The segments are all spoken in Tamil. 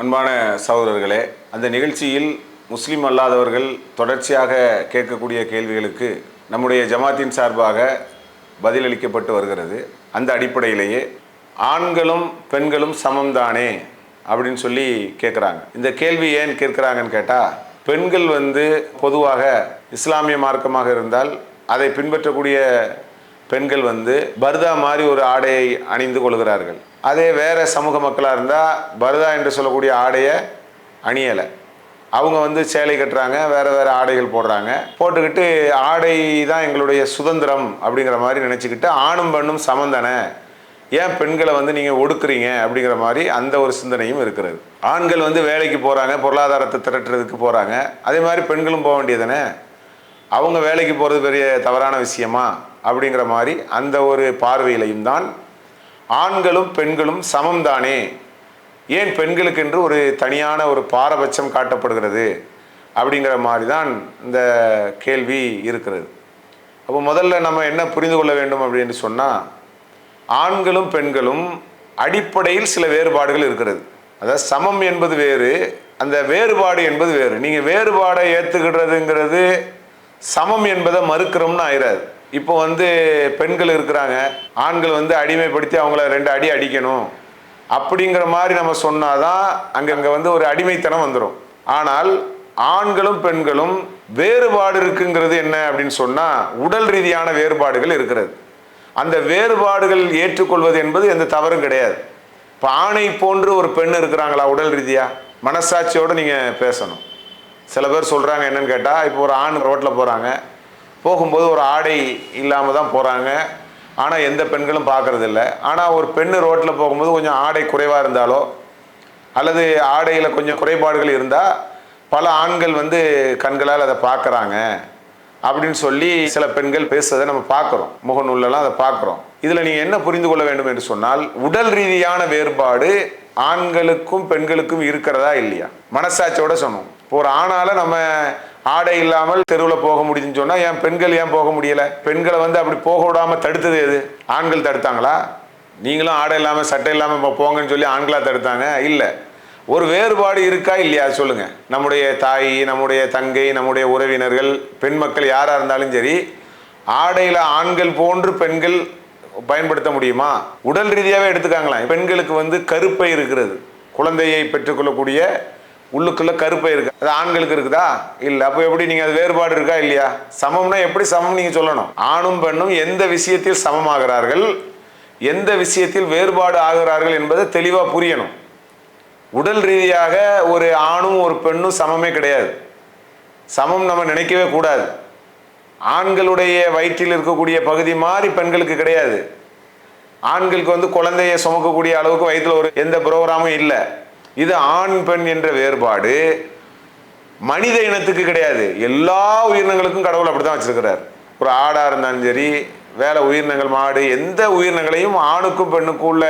அன்பான சகோதரர்களே அந்த நிகழ்ச்சியில் முஸ்லீம் அல்லாதவர்கள் தொடர்ச்சியாக கேட்கக்கூடிய கேள்விகளுக்கு நம்முடைய ஜமாத்தின் சார்பாக பதிலளிக்கப்பட்டு வருகிறது. அந்த அடிப்படையிலேயே ஆண்களும் பெண்களும் சமம்தானே அப்படின்னு சொல்லி கேட்குறாங்க. இந்த கேள்வி ஏன் கேட்குறாங்கன்னு கேட்டால் பெண்கள் வந்து பொதுவாக இஸ்லாமிய மார்க்கமாக இருந்தால் அதை பின்பற்றக்கூடிய பெண்கள் வந்து பர்தா மாதிரி ஒரு ஆடையை அணிந்து கொள்கிறார்கள். அதே வேறு சமூக மக்களாக இருந்தால் பரதா என்று சொல்லக்கூடிய ஆடையை அணியலை. அவங்க வந்து சேலை கட்டுறாங்க வேறு வேறு ஆடைகள் போடுறாங்க. போட்டுக்கிட்டு ஆடை தான் எங்களுடைய சுதந்திரம் அப்படிங்கிற மாதிரி நினச்சிக்கிட்டு ஆணும் பெண்ணும் சமந்தனை ஏன் பெண்களை வந்து நீங்கள் ஒடுக்குறீங்க அப்படிங்கிற மாதிரி அந்த ஒரு சிந்தனையும் இருக்கிறது. ஆண்கள் வந்து வேலைக்கு போகிறாங்க பொருளாதாரத்தை திரட்டுறதுக்கு போகிறாங்க அதே மாதிரி பெண்களும் போக வேண்டியதானே அவங்க வேலைக்கு போகிறது பெரிய தவறான விஷயமா அப்படிங்கிற மாதிரி அந்த ஒரு பார்வையிலையும் தான் ஆண்களும் பெண்களும் சமம்தானே? ஏன் பெண்களுக்கென்று ஒரு தனியான ஒரு பாரபட்சம் காட்டப்படுகிறது அப்படிங்கிற மாதிரி தான் இந்த கேள்வி இருக்கிறது. அப்போ முதல்ல நம்ம என்ன புரிந்து கொள்ள வேண்டும் அப்படின்னு சொன்னால் ஆண்களும் பெண்களும் அடிப்படையில் சில வேறுபாடுகள் இருக்கிறது. அதாவது சமம் என்பது வேறு அந்த வேறுபாடு என்பது வேறு. நீங்கள் வேறுபாடை ஏற்றுக்கிடுறதுங்கிறது சமம் என்பதை மறுக்கிறோம்னு ஆயிராது. இப்போ வந்து பெண்கள் இருக்கிறாங்க ஆண்கள் வந்து அடிமைப்படுத்தி அவங்கள ரெண்டு அடி அடிக்கணும். அப்படிங்கிற மாதிரி நம்ம சொன்னாதான் அங்கே வந்து ஒரு அடிமைத்தனம் வந்துடும் ஆனால் ஆண்களும் பெண்களும் வேறுபாடு இருக்குங்கிறது என்ன அப்படின்னு சொன்னால் உடல் ரீதியான வேறுபாடுகள் இருக்கிறது. அந்த வேறுபாடுகள் ஏற்றுக்கொள்வது என்பது எந்த தவறும் கிடையாது. இப்போ ஆணை போன்று ஒரு பெண் இருக்கிறாங்களா உடல் ரீதியாக மனசாட்சியோடு நீங்கள் பேசணும். சில பேர் சொல்கிறாங்க என்னன்னு கேட்டால் இப்போ ஒரு ஆண் ரோட்டில் போகிறாங்க போகும்போது ஒரு ஆடை இல்லாமல் தான் போகிறாங்க ஆனால் எந்த பெண்களும் பார்க்கறது ஆனால் ஒரு பெண்ணு ரோட்டில் போகும்போது கொஞ்சம் ஆடை குறைவாக இருந்தாலோ அல்லது ஆடையில் கொஞ்சம் குறைபாடுகள் இருந்தால் பல ஆண்கள் வந்து கண்களால் அதை பார்க்குறாங்க. அப்படின்னு சொல்லி சில பெண்கள் பேசுறதை நம்ம பார்க்குறோம். முகநூலெல்லாம் அதை பார்க்குறோம். இதில் நீங்கள் என்ன புரிந்து கொள்ள வேண்டும் என்று சொன்னால் உடல் ரீதியான வேறுபாடு ஆண்களுக்கும் பெண்களுக்கும் இருக்கிறதா இல்லையா? மனசாட்சியோட சொன்னோம். இப்போ ஒரு ஆணால் நம்ம ஆடை இல்லாமல் தெருவில் போக முடியுதுன்னு சொன்னால் ஏன் பெண்கள் ஏன் போக முடியலை? பெண்களை வந்து அப்படி போக விடாமல் தடுத்தது எது? ஆண்கள் தடுத்தாங்களா? நீங்களும் ஆடை இல்லாமல் சட்டை இல்லாமல் இப்போ போங்கன்னு சொல்லி ஆண்களாக தடுத்தாங்க? இல்லை. ஒரு வேறுபாடு இருக்கா இல்லையா? சொல்லுங்க. நம்முடைய தாய் நம்முடைய தங்கை நம்முடைய உறவினர்கள் பெண் மக்கள் யாராக இருந்தாலும் சரி ஆடையில் ஆண்கள் போன்று பெண்கள் பயன்படுத்த முடியுமா? உடல் ரீதியாகவே எடுத்துக்காங்களாம் பெண்களுக்கு வந்து கருப்பை இருக்கிறது. குழந்தையை பெற்றுக்கொள்ளக்கூடிய உள்ளுக்குள்ள கருப்பை இருக்கு. அது ஆண்களுக்கு இருக்குதா? இல்லை. அப்போ எப்படி நீங்கள் அது வேறுபாடு இருக்கா இல்லையா? சமம்னா எப்படி சமம் நீங்கள் சொல்லணும். ஆணும் பெண்ணும் எந்த விஷயத்தில் சமமாகிறார்கள்? எந்த விஷயத்தில் வேறுபாடு ஆகிறார்கள் என்பதை தெளிவாக புரியணும். உடல் ரீதியாக ஒரு ஆணும் ஒரு பெண்ணும் சமமே கிடையாது. சமம் நம்ம நினைக்கவே கூடாது. ஆண்களுடைய வயிற்றில் இருக்கக்கூடிய பகுதி மாதிரி பெண்களுக்கு கிடையாது. ஆண்களுக்கு வந்து குழந்தையை சுமக்கக்கூடிய அளவுக்கு வயிற்றில் ஒரு எந்த ப்ரோக்ராமும் இல்லை. இது ஆண் பெண் என்ற வேறுபாடு மனித இனத்துக்கு கிடையாது. எல்லா உயிரினங்களுக்கும் கடவுள் அப்படி தான் வச்சிருக்கிறார். ஒரு ஆடாக இருந்தாலும் சரி வேலை உயிரினங்கள் மாடு எந்த உயிரினங்களையும் ஆணுக்கும் பெண்ணுக்கும் உள்ள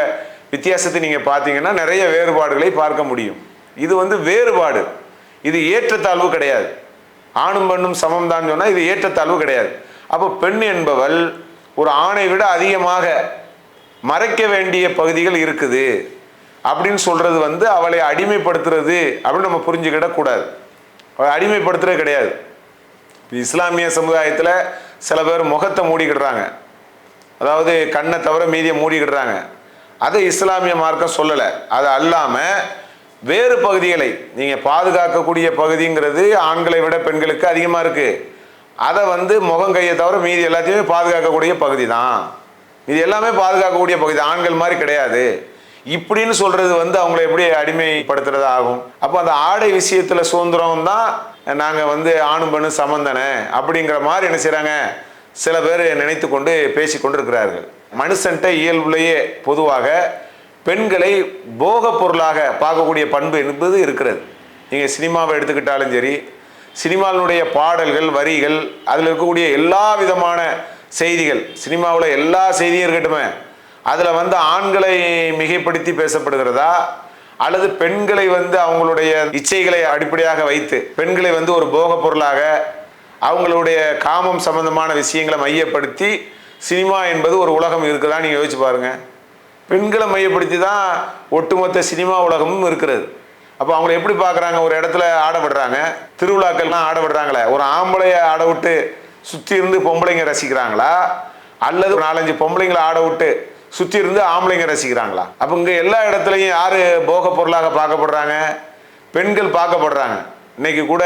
வித்தியாசத்தை நீங்கள் பார்த்தீங்கன்னா நிறைய வேறுபாடுகளை பார்க்க முடியும். இது வந்து வேறுபாடு. இது ஏற்றத்தாழ்வு கிடையாது. ஆணும் பெண்ணும் சமம் தான் சொன்னால் இது ஏற்றத்தாழ்வு கிடையாது. அப்போ பெண் என்பவள் ஒரு ஆணை விட அதிகமாக மறைக்க வேண்டிய பகுதிகள் இருக்குது. அப்படின்னு சொல்றது வந்து அவளை அடிமைப்படுத்துறது அப்படின்னு நம்ம புரிஞ்சுக்கிடக்கூடாது அவளை அடிமைப்படுத்துறது கிடையாது. இஸ்லாமிய சமுதாயத்தில் சில பேர் முகத்தை மூடிக்கிடுறாங்க. அதாவது கண்ணை தவிர மீதியை மூடிக்கிடுறாங்க. அதை இஸ்லாமிய மார்க்கம் சொல்லலை. அது அல்லாமல் வேறு பகுதிகளை நீங்கள் பாதுகாக்கக்கூடிய பகுதிங்கிறது ஆண்களை விட பெண்களுக்கு அதிகமாக இருக்குது அதை வந்து முகம் கையை தவிர மீதி எல்லாத்தையுமே பாதுகாக்கக்கூடிய பகுதி தான் இது எல்லாமே பாதுகாக்கக்கூடிய பகுதி ஆண்கள் மாதிரி கிடையாது. இப்படின்னு சொல்றது வந்து அவங்களை எப்படி அடிமைப்படுத்துறது ஆகும். அப்போ அந்த ஆடை விஷயத்துல சுதந்திரம் தான் நாங்கள் வந்து ஆணும் பெண்ணும் சமந்தனை அப்படிங்கிற மாதிரி என்ன செய்யறாங்க சில பேர் நினைத்து கொண்டு பேசி கொண்டிருக்கிறார்கள். மனுஷன்ட்ட இயல்புலேயே பொதுவாக பெண்களை போக பொருளாக பார்க்கக்கூடிய பண்பு என்பது இருக்கிறது. நீங்கள் சினிமாவை எடுத்துக்கிட்டாலும் சரி சினிமாவினுடைய பாடல்கள் வரிகள் அதில் இருக்கக்கூடிய எல்லா விதமான செய்திகள் சினிமாவில் எல்லா செய்தியும் இருக்கட்டுமே. அதில் வந்து ஆண்களை மிகைப்படுத்தி பேசப்படுகிறதா? அல்லது பெண்களை வந்து அவங்களுடைய இச்சைகளை அடிப்படையாக வைத்து பெண்களை வந்து ஒரு போகப் பொருளாக அவங்களுடைய காமம் சம்பந்தமான விஷயங்களை மையப்படுத்தி சினிமா என்பது ஒரு உலகம் இருக்குதா நீங்கள் யோசிச்சு பாருங்கள் பெண்களை மையப்படுத்தி தான் ஒட்டுமொத்த சினிமா உலகமும் இருக்கிறது. அப்போ அவங்கள எப்படி பார்க்குறாங்க? ஒரு இடத்துல ஆட விடுறாங்க. திருவிழாக்கள்லாம் ஆட விடுறாங்களே. ஒரு ஆம்பளையை ஆட விட்டு சுற்றி இருந்து பொம்பளைங்க ரசிக்கிறாங்களா? அல்லது ஒரு நாலஞ்சு பொம்பளைங்களை ஆட விட்டு சுற்றி இருந்து ஆம்பளைங்க ரசிக்கிறாங்களா? அப்போ இங்கே எல்லா இடத்துலையும் யார் போக பொருளாக பார்க்கப்படுறாங்க? பெண்கள் பார்க்கப்படுறாங்க. இன்னைக்கு கூட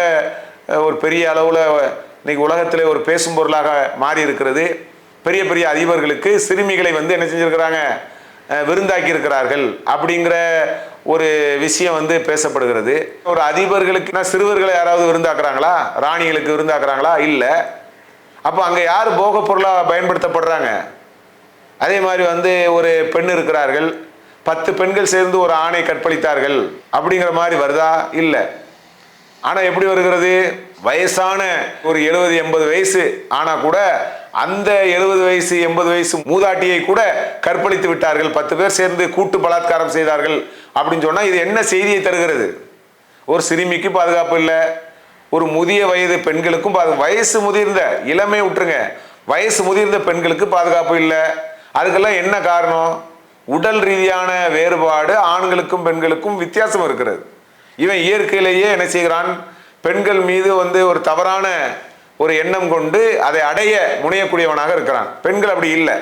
ஒரு பெரிய அளவில் இன்றைக்கி உலகத்தில் ஒரு பேசும் பொருளாக மாறி இருக்கிறது. பெரிய பெரிய அதிபர்களுக்கு சிறுமிகளை வந்து என்ன செஞ்சுருக்கிறாங்க? விருந்தாக்கி இருக்கிறார்கள் அப்படிங்கிற ஒரு விஷயம் வந்து பேசப்படுகிறது. ஒரு அதிபர்களுக்கு சிறுவர்களை யாராவது விருந்தாக்குறாங்களா? ராணிகளுக்கு விருந்தாக்குறாங்களா? இல்லை. அப்போ அங்கே யார் போக பொருளாக பயன்படுத்தப்படுறாங்க? அதே மாதிரி வந்து ஒரு பெண் இருக்கிறார்கள். பத்து பெண்கள் சேர்ந்து ஒரு ஆணை கற்பழித்தார்கள். அப்படிங்கிற மாதிரி வருதா? இல்லை. ஆனால் எப்படி வருகிறது? வயசான ஒரு எழுபது எண்பது வயசு ஆனால் கூட அந்த எழுபது வயசு எண்பது வயசு மூதாட்டியை கூட கற்பழித்து விட்டார்கள். பத்து பேர் சேர்ந்து கூட்டு பலாத்காரம் செய்தார்கள். அப்படின்னு சொன்னால் இது என்ன செய்தியை தருகிறது? ஒரு சிறுமிக்கு பாதுகாப்பு இல்லை. ஒரு முதிய வயது பெண்களுக்கும் பாது வயசு முதிர்ந்த இளமை விட்டுருங்க வயசு முதிர்ந்த பெண்களுக்கு பாதுகாப்பு இல்லை. அதுக்கெல்லாம் என்ன காரணம்? உடல் ரீதியான வேறுபாடு ஆண்களுக்கும் பெண்களுக்கும் வித்தியாசம் இருக்கிறது. இவன் இயற்கையிலேயே என்ன செய்கிறான்? பெண்கள் மீது வந்து ஒரு தவறான ஒரு எண்ணம் கொண்டு அதை அடைய முனையக்கூடியவனாக இருக்கிறான். பெண்கள் அப்படி இல்லை.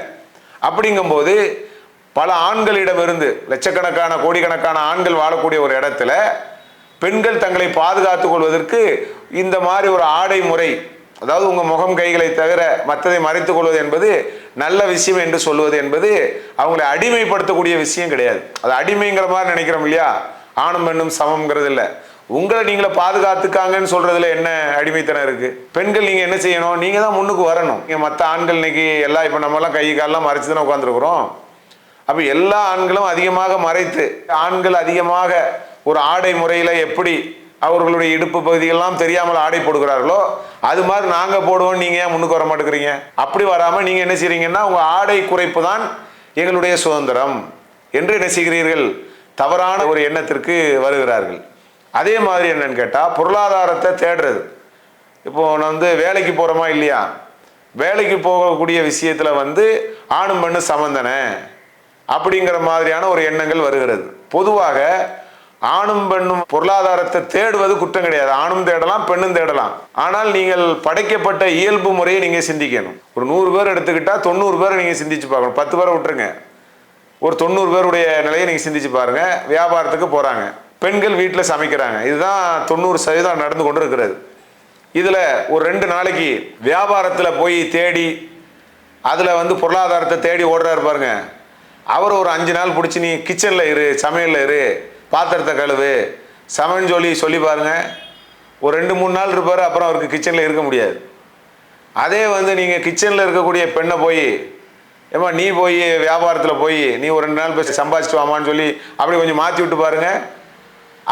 அப்படிங்கும்போது பல ஆண்களிடமிருந்து லட்சக்கணக்கான கோடிக்கணக்கான ஆண்கள் வாழக்கூடிய ஒரு இடத்துல பெண்கள் தங்களை பாதுகாத்துக் கொள்வதற்கு இந்த மாதிரி ஒரு ஆடை முறை அதாவது உங்கள் முகம் கைகளை தவிர மற்றதை மறைத்துக் கொள்வது என்பது நல்ல விஷயம் என்று சொல்வது என்பது அவங்களை அடிமைப்படுத்தக்கூடிய விஷயம் கிடையாது. அது அடிமைங்கிற மாதிரி நினைக்கிறோம் இல்லையா? ஆணும் பெண்ணும் சமம்ங்கிறது இல்லை. உங்களை நீங்களே பாதுகாத்துக்காங்கன்னு சொல்றதுல என்ன அடிமைத்தனம் இருக்கு? பெண்கள் நீங்க என்ன செய்யணும்? நீங்க தான் முன்னுக்கு வரணும். நீங்க மற்ற ஆண்கள் இன்னைக்கு எல்லாம் இப்போ நம்மலாம் கை காலெல்லாம் மறைச்சு தானே உட்காந்துருக்குறோம் அப்போ எல்லா ஆண்களும் அதிகமாக மறைத்து ஆண்கள் அதிகமாக ஒரு ஆடை முறையில் எப்படி அவர்களுடைய இடுப்பு பகுதியெல்லாம் தெரியாமல் ஆடை போடுகிறார்களோ அது மாதிரி நாங்கள் போடுவோம் நீங்கள் ஏன் முன்னுக்கு வர மாட்டேங்கிறீங்க? அப்படி வராமல் நீங்கள் என்ன செய்கிறீங்கன்னா உங்கள் ஆடை குறைப்பு தான் எங்களுடைய சுதந்திரம் என்று என்ன செய்கிறீர்கள்? தவறான ஒரு எண்ணத்திற்கு வருகிறார்கள். அதே மாதிரி என்னன்னு கேட்டால் பொருளாதாரத்தை தேடுறது. இப்போ நான் வந்து வேலைக்கு போகிறோமா இல்லையா? வேலைக்கு போகக்கூடிய விஷயத்தில் வந்து ஆணும் பெண்ணு சமந்தனை அப்படிங்கிற மாதிரியான ஒரு எண்ணங்கள் வருகிறது. பொதுவாக ஆணும் பெண்ணும் பொருளாதாரத்தை தேடுவது குற்றம் கிடையாது. ஆணும் தேடலாம் பெண்ணும் தேடலாம். ஆனால் நீங்கள் படைக்கப்பட்ட இயல்பு முறையை நீங்கள் சிந்திக்கணும். ஒரு நூறு பேர் எடுத்துக்கிட்டால் தொண்ணூறு பேரை நீங்கள் சிந்திச்சு பார்க்கணும். பத்து பேரை விட்டுருங்க. ஒரு தொண்ணூறு பேருடைய நிலையை நீங்கள் சிந்திச்சு பாருங்கள் வியாபாரத்துக்கு போகிறாங்க பெண்கள் வீட்டில் சமைக்கிறாங்க. இதுதான் தொண்ணூறு சதவீதம் நடந்து கொண்டு இருக்கிறது இதில் ஒரு ரெண்டு நாளைக்கு வியாபாரத்தில் போய் தேடி அதில் வந்து பொருளாதாரத்தை தேடி ஓடுறாரு பாருங்க. அவர் ஒரு அஞ்சு நாள் பிடிச்சி நீ கிச்சனில் இரு சமையலில் இரு. பாத்திரத்தை கழுவு சமன் சொல்லி சொல்லி பாருங்க. ஒரு ரெண்டு மூணு நாள் இருப்பார் அப்புறம் அவருக்கு கிச்சனில் இருக்க முடியாது. அதே வந்து நீங்கள் கிச்சனில் இருக்கக்கூடிய பெண்ணை போய் ஏம்மா நீ போய் வியாபாரத்தில் போய் நீ ஒரு ரெண்டு நாள் போய் சம்பாதிச்சிட்டு வாமான்னு சொல்லி அப்படி கொஞ்சம் மாற்றி விட்டு பாருங்கள்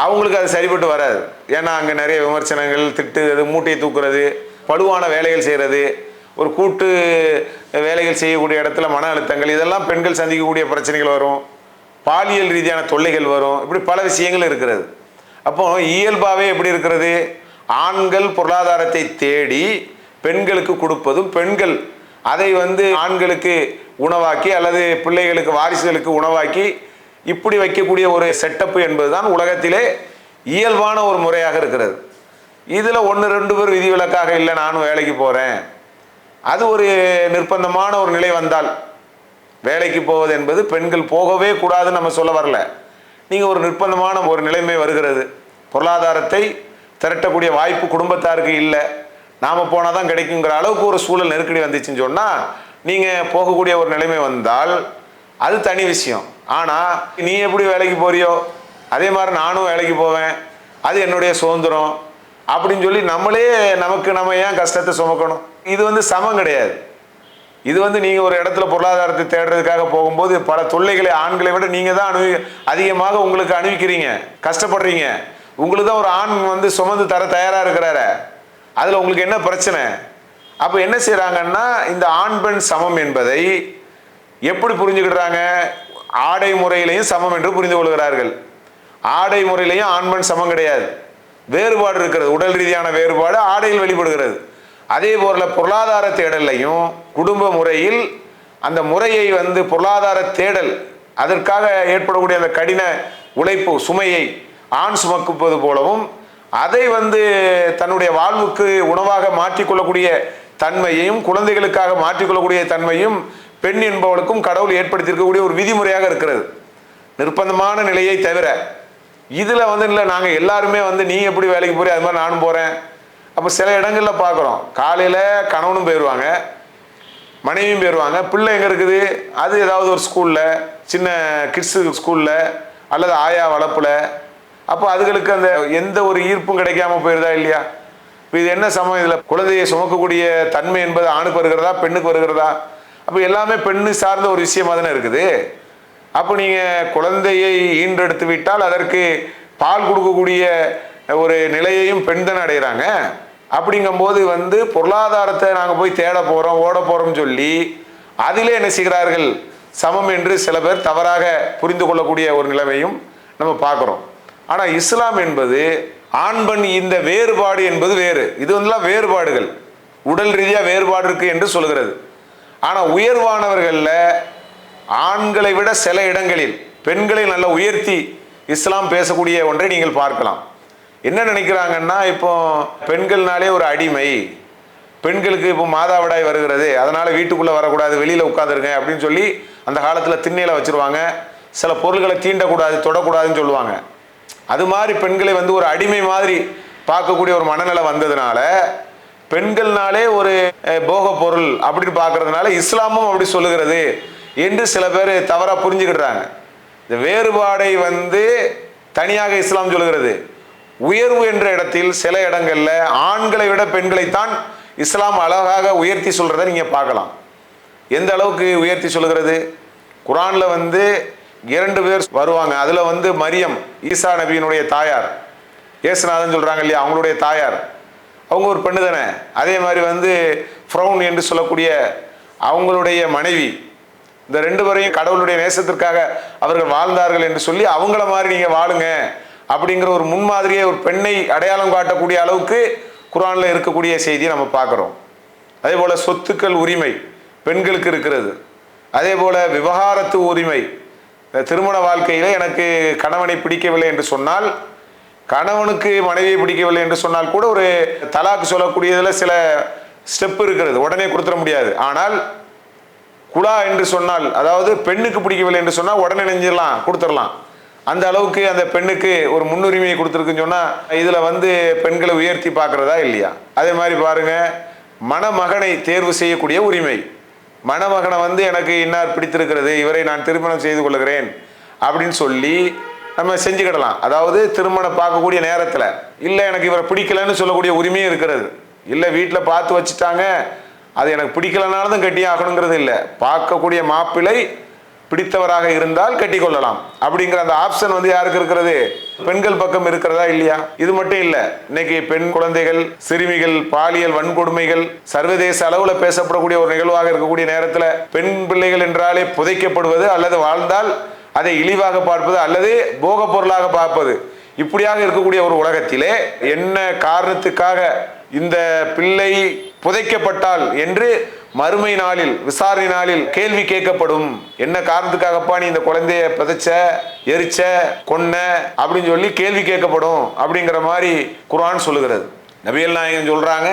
அவங்களுக்கு அது சரிப்பட்டு வராது. ஏன்னா அங்கே நிறைய விமர்சனங்கள் திட்டு அது மூட்டையை தூக்குறது பழுவான வேலைகள் செய்கிறது ஒரு கூட்டு வேலைகள் செய்யக்கூடிய இடத்துல மன அழுத்தங்கள் இதெல்லாம் பெண்கள் சந்திக்கக்கூடிய பிரச்சனைகள் வரும். பாலியல் ரீதியான தொல்லைகள் வரும். இப்படி பல விஷயங்கள் இருக்கிறது. அப்போ இயல்பாகவே எப்படி இருக்கிறது? ஆண்கள் பொருளாதாரத்தை தேடி பெண்களுக்கு கொடுப்பதும் பெண்கள் அதை வந்து ஆண்களுக்கு உணவாக்கி அல்லது பிள்ளைகளுக்கு வாரிசுகளுக்கு உணவாக்கி இப்படி வைக்கக்கூடிய ஒரு செட்டப் என்பதுதான் உலகத்திலே இயல்பான ஒரு முறையாக இருக்கிறது. இதில் ஒன்று ரெண்டு பேர் விதிவிலக்காக இல்லை நானும் வேலைக்கு போகிறேன் அது ஒரு நிர்பந்தமான ஒரு நிலை வந்தால் வேலைக்கு போவது என்பது பெண்கள் போகவே கூடாதுன்னு நம்ம சொல்ல வரல. நீங்கள் ஒரு நிர்பந்தமான ஒரு நிலைமை வருகிறது. பொருளாதாரத்தை திரட்டக்கூடிய வாய்ப்பு குடும்பத்தாருக்கு இல்லை. நாம் போனால் தான் கிடைக்குங்கிற அளவுக்கு ஒரு சூழல் நெருக்கடி வந்துச்சுன்னு சொன்னால் நீங்கள் போகக்கூடிய ஒரு நிலைமை வந்தால் அது தனி விஷயம். ஆனால் நீ எப்படி வேலைக்கு போறியோ? அதே மாதிரி நானும் வேலைக்கு போவேன். அது என்னுடைய சுதந்திரம். அப்படின்னு சொல்லி நம்மளே நமக்கு நம்ம ஏன் கஷ்டத்தை சுமக்கணும்? இது வந்து சமம் கிடையாது. இது வந்து நீங்கள் ஒரு இடத்துல பொருளாதாரத்தை தேடுறதுக்காக போகும்போது பல தொல்லைகளை ஆண்களை விட நீங்கள் தான் அனுபவி அதிகமாக உங்களுக்கு அணிவிக்கிறீங்க. கஷ்டப்படுறீங்க. உங்களுக்கு தான் ஒரு ஆண் வந்து சுமந்து தர தயாராக இருக்கிறாரு. அதில் உங்களுக்கு என்ன பிரச்சனை? அப்போ என்ன செய்கிறாங்கன்னா இந்த ஆண் பெண் சமம் என்பதை எப்படி புரிஞ்சுக்கிடுறாங்க? ஆடை முறையிலையும் சமம் என்று புரிந்து கொள்கிறார்கள். ஆடை முறையிலையும் ஆண் பெண் சமம் கிடையாது. வேறுபாடு இருக்கிறது. உடல் ரீதியான வேறுபாடு ஆடையில் வெளிப்படுகிறது. அதே போல பொருளாதார தேடல்லையும் குடும்ப முறையில் அந்த முறையை வந்து பொருளாதார தேடல் அதற்காக ஏற்படக்கூடிய அந்த கடின உழைப்பு சுமையை ஆண் சுமக்குப்பது போலவும் அதை வந்து தன்னுடைய வாழ்வுக்கு உணவாக மாற்றிக்கொள்ளக்கூடிய தன்மையையும் குழந்தைகளுக்காக மாற்றிக்கொள்ளக்கூடிய தன்மையும் பெண் என்பவளுக்கும் கடவுள் ஏற்படுத்தியிருக்கக்கூடிய ஒரு விதிமுறையாக இருக்கிறது. நிர்பந்தமான நிலையை தவிர இதில் வந்து இல்லை நாங்கள் எல்லாருமே வந்து நீ எப்படி வேலைக்கு போறிய அது மாதிரி நானும் போகிறேன் அப்போ சில இடங்களில் பார்க்குறோம் காலையில் கணவனும் போயிடுவாங்க மனைவியும் போயிடுவாங்க பிள்ளை எங்கே இருக்குது? அது ஏதாவது ஒரு ஸ்கூலில் சின்ன கிட்ஸு ஸ்கூலில் அல்லது ஆயா வளர்ப்பில் அப்போ அதுகளுக்கு அந்த எந்த ஒரு ஈர்ப்பும் கிடைக்காம போயிருதா இல்லையா? இப்போ இது என்ன சமம்? இதில் குழந்தையை சுமக்கக்கூடிய தன்மை என்பது ஆணுக்கு வருகிறதா பெண்ணுக்கு வருகிறதா? அப்போ எல்லாமே பெண்ணு சார்ந்த ஒரு விஷயமா தானே இருக்குது. அப்போ நீங்கள் குழந்தையை ஈன்றெடுத்து விட்டால் அதற்கு பால் கொடுக்கக்கூடிய ஒரு நிலையையும் பெண் தானே அடைகிறாங்க அப்படிங்கும்போது வந்து பொருளாதாரத்தை நாங்கள் போய் தேட போகிறோம் ஓட போகிறோம்னு சொல்லி அதிலே என்ன செய்கிறார்கள்? சமம் என்று சில பேர் தவறாக புரிந்து கொள்ளக்கூடிய ஒரு நிலைமையும் நம்ம பார்க்குறோம். ஆனால் இஸ்லாம் என்பது ஆண் பெண் இந்த வேறுபாடு என்பது வேறு. இது வந்துலாம் வேறுபாடுகள். உடல் ரீதியாக வேறுபாடு இருக்குது என்று சொல்கிறது ஆனால் உயர்வானவர்களில் ஆண்களை விட சில இடங்களில் பெண்களை நல்லா உயர்த்தி இஸ்லாம் பேசக்கூடிய ஒன்றை நீங்கள் பார்க்கலாம். என்ன நினைக்கிறாங்கன்னா இப்போ பெண்கள்னாலே ஒரு அடிமை. பெண்களுக்கு இப்போ மாதாவிடாய் வருகிறது. அதனால் வீட்டுக்குள்ளே வரக்கூடாது வெளியில் உட்காந்துருங்க அப்படின்னு சொல்லி அந்த காலத்தில் திண்ணையில் வச்சிருவாங்க. சில பொருள்களை தீண்டக்கூடாது தொடக்கூடாதுன்னு சொல்லுவாங்க. அது மாதிரி பெண்களை வந்து ஒரு அடிமை மாதிரி பார்க்கக்கூடிய ஒரு மனநிலை வந்ததுனால பெண்கள்னாலே ஒரு போக பொருள் அப்படின்னு பார்க்கறதுனால இஸ்லாமும் அப்படி சொல்லுகிறது என்று சில பேர் தவறாக புரிஞ்சுக்கிடுறாங்க. இந்த வேறுபாடை வந்து தனியாக இஸ்லாம் சொல்லுகிறது. உயர்வு என்ற இடத்தில் சில இடங்களில் ஆண்களை விட பெண்களைத்தான் இஸ்லாம் அழகாக உயர்த்தி சொல்கிறத நீங்கள் பார்க்கலாம். எந்த அளவுக்கு உயர்த்தி சொல்லுகிறது? குரானில் வந்து இரண்டு பேர் வருவாங்க. அதில் வந்து மரியம் ஈசா நபியினுடைய தாயார் இயேசுநாதன் சொல்கிறாங்க இல்லையா? அவங்களுடைய தாயார். அவங்க ஒரு பெண்ணு தானே? அதே மாதிரி வந்து ஃப்ரௌன் என்று சொல்லக்கூடிய அவங்களுடைய மனைவி. இந்த ரெண்டு பேரையும் கடவுளுடைய நேசத்திற்காக அவர்கள் வாழ்ந்தார்கள் என்று சொல்லி அவங்கள மாதிரி நீங்கள் வாழுங்க. அப்படிங்கிற ஒரு முன்மாதிரியை ஒரு பெண்ணை அடையாளம் காட்டக்கூடிய அளவுக்கு குரானில் இருக்கக்கூடிய செய்தியை நம்ம பார்க்குறோம். அதே போல் சொத்துக்கள் உரிமை பெண்களுக்கு இருக்கிறது. அதே போல் விவகாரத்து உரிமை. திருமண வாழ்க்கையில் எனக்கு கணவனை பிடிக்கவில்லை என்று சொன்னால் கணவனுக்கு மனைவியை பிடிக்கவில்லை என்று சொன்னால் கூட ஒரு தலாக்கு சொல்லக்கூடியதில் சில ஸ்டெப் இருக்கிறது. உடனே கொடுத்துட முடியாது. ஆனால் குலா என்று சொன்னால் அதாவது பெண்ணுக்கு பிடிக்கவில்லை என்று சொன்னால் உடனே நெஞ்சிடலாம் கொடுத்துடலாம். அந்த அளவுக்கு அந்த பெண்ணுக்கு ஒரு முன்னுரிமையை கொடுத்துருக்குன்னு சொன்னால் இதில் வந்து பெண்களை உயர்த்தி பார்க்குறதா இல்லையா? அதே மாதிரி பாருங்கள் மணமகனை தேர்வு செய்யக்கூடிய உரிமை. மணமகனை வந்து எனக்கு இன்னார் பிடித்திருக்கிறது இவரை நான் திருமணம் செய்து கொள்கிறேன் அப்படின்னு சொல்லி நம்ம செஞ்சுக்கிடலாம். அதாவது திருமணம் பார்க்கக்கூடிய நேரத்தில் இல்லை எனக்கு இவரை பிடிக்கலன்னு சொல்லக்கூடிய உரிமையும் இருக்கிறது. இல்லை வீட்டில் பார்த்து வச்சுட்டாங்க அது எனக்கு பிடிக்கலனாலும் தான் கட்டி ஆகணுங்கிறது இல்லை. பார்க்கக்கூடிய மாப்பிள்ளை பிடித்தவராக இருந்தால் கட்டிக்கொள்ளலாம். அப்படிங்கிற அந்த ஆப்ஷன் வந்து யாருக்கு இருக்கிறது? பெண்கள் பக்கம் இருக்கிறதா இல்லையா? இது மட்டும் இல்ல இன்னைக்கு பெண் குழந்தைகள் சிறுமிகள் பாலியல் வன்கொடுமைகள் சர்வதேச அளவுல பேசப்படக்கூடிய ஒரு நிகழ்வாக இருக்கக்கூடிய நேரத்துல பெண் பிள்ளைகள் என்றாலே புதைக்கப்படுவது அல்லது வாழ்ந்தால் அதை இழிவாக பார்ப்பது அல்லது போக பொருளாக பார்ப்பது. இப்படியாக இருக்கக்கூடிய ஒரு உலகத்திலே என்ன காரணத்துக்காக இந்த பிள்ளை புதைக்கப்பட்டால் என்று மறுமை நாளில் விசாரணை நாளில் கேள்வி கேட்கப்படும். என்ன காரணத்துக்காகப்பா நீ இந்த குழந்தைய பிதைச்ச எரிச்ச கொன்ன அப்படின்னு சொல்லி கேள்வி கேட்கப்படும் அப்படிங்கிற மாதிரி குரான் சொல்லுகிறது. நபியல் நாயகன் சொல்றாங்க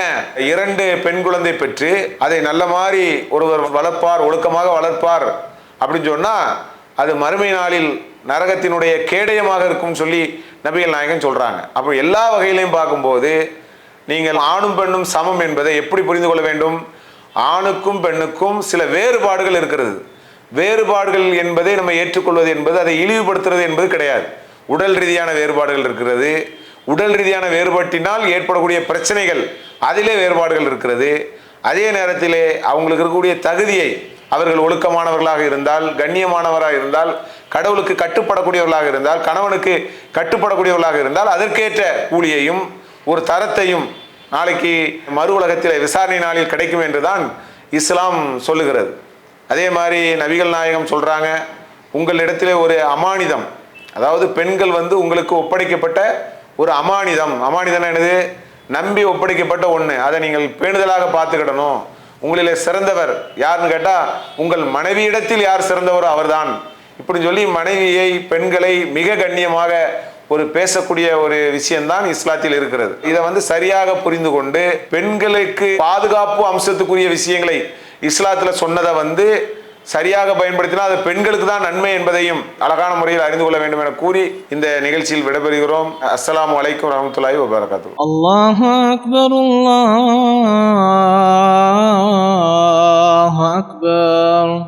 இரண்டு பெண் குழந்தை பெற்று அதை நல்ல மாதிரி ஒருவர் வளர்ப்பார் ஒழுக்கமாக வளர்ப்பார் அப்படின்னு சொன்னா அது மறுமை நாளில் நரகத்தினுடைய கேடயமாக இருக்கும் சொல்லி நபிகள் நாயகன் சொல்றாங்க. அப்போ எல்லா வகையிலையும் பார்க்கும்போது நீங்கள் ஆணும் பெண்ணும் சமம் என்பதை எப்படி புரிந்து கொள்ள வேண்டும்? ஆணுக்கும் பெண்ணுக்கும் சில வேறுபாடுகள் இருக்கிறது. வேறுபாடுகள் என்பதை நம்ம ஏற்றுக்கொள்வது என்பது அதை இழிவுபடுத்துறது என்பது கிடையாது. உடல் ரீதியான வேறுபாடுகள் இருக்கிறது. உடல் ரீதியான வேறுபாட்டினால் ஏற்படக்கூடிய பிரச்சனைகள் அதிலே வேறுபாடுகள் இருக்கிறது. அதே நேரத்திலே அவங்களுக்கு இருக்கக்கூடிய தகுதியை அவர்கள் ஒழுக்கமானவர்களாக இருந்தால் கண்ணியமானவராக இருந்தால் கடவுளுக்கு கட்டுப்படக்கூடியவர்களாக இருந்தால் கணவனுக்கு கட்டுப்படக்கூடியவர்களாக இருந்தால் அதற்கேற்ற கூலியையும் ஒரு தரத்தையும் நாளைக்கு மறு உலகத்தில் விசாரணை நாளில் கிடைக்கும் என்று தான் இஸ்லாம் சொல்லுகிறது. அதே மாதிரி நபிகள் நாயகம் சொல்றாங்க உங்களிடத்திலே ஒரு அமானிதம் அதாவது பெண்கள் வந்து உங்களுக்கு ஒப்படைக்கப்பட்ட ஒரு அமானிதம். அமானிதம் என்னது? நம்பி ஒப்படைக்கப்பட்ட ஒன்று அதை நீங்கள் பேணுதலாக பார்த்துக்கிடணும். உங்களிலே சிறந்தவர் யாருன்னு கேட்டால் உங்கள் மனைவியிடத்தில் யார் சிறந்தவரோ அவர்தான். இப்படி சொல்லி மனைவியை பெண்களை மிக கண்ணியமாக ஒரு பேசக்கூடிய ஒரு விஷயம்தான் இஸ்லாத்தில் இருக்கிறது. இதை வந்து சரியாக புரிந்து கொண்டு பெண்களுக்கு பாதுகாப்பு அம்சத்துக்குரிய விஷயங்களை இஸ்லாத்தில் சொன்னதை வந்து சரியாக பயன்படுத்தினா அது பெண்களுக்கு தான் நன்மை என்பதையும் அழகான முறையில் அறிந்து கொள்ள வேண்டும் என கூறி இந்த நிகழ்ச்சியில் விடைபெறுகிறோம். அஸ்லாம் வலைக்கும் ரஹமத்துல்லாஹி வபரகாத்து அல்லாஹ் அக்பர் அல்லாஹ் அக்பர்.